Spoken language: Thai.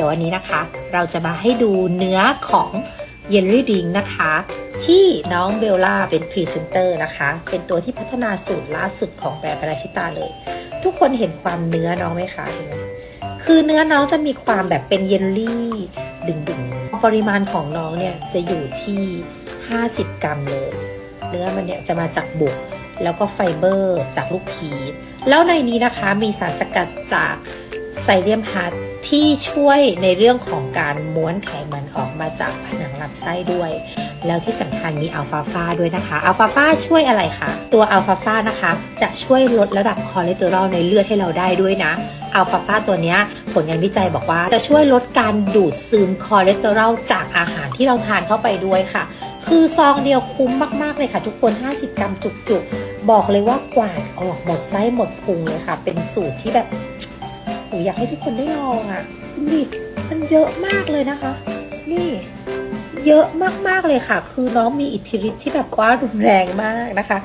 ดี๋ยววันนี้นะคะ เราจะมาให้ดูเนื้อของเยลลี่ดิงนะคะ ที่น้องเบลล่าเป็นพรีเซนเตอร์นะคะ เป็นตัวที่พัฒนาสูตรล่าสุดของแบรนด์ปราชิตาเลย ทุกคนเห็นความเนื้อน้องไหมคะเห็นไหมคือเนื้อน้องจะมีความแบบเป็นเยลลี่ดึงๆ ปริมาณของน้องเนี่ยจะอยู่ที่ 50 กรัมเลย เนื้อมันเนี่ยจะมาจากบุกแล้วก็ไฟเบอร์จากลูกพีชแล้วในนี้นะคะมีสารสกัดจากไซเลียมฮัต ที่ช่วยในเรื่องของการม้วนไขมันออกมาจากผนังลำไส้ด้วย แล้วที่สำคัญมีอัลฟาฟาด้วยนะคะอัลฟาฟาช่วยอะไรคะตัวอัลฟาฟานะคะ จะช่วยลดระดับคอเลสเตอรอลในเลือดให้เราได้ด้วยนะอัลฟาฟาตัวนี้ผลงานวิจัยบอกว่า จะช่วยลดการดูดซึมคอเลสเตอรอลจากอาหารที่เราทานเข้าไปด้วยค่ะ คือซองเดียวคุ้มมากๆเลยค่ะ ทุกคน 50 กรัมจุกๆ บอกเลยว่ากวาดออกหมดไส้หมดพุงเลยค่ะ เป็นสูตรที่แบบ หนูอยากให้ทุกคนได้ลองอะนี่มันเยอะมากเลยนะคะ นี่ เยอะมากๆเลยค่ะ คือน้องมีอิทธิฤทธิ์ที่แบบว่ารุนแรงมากนะคะ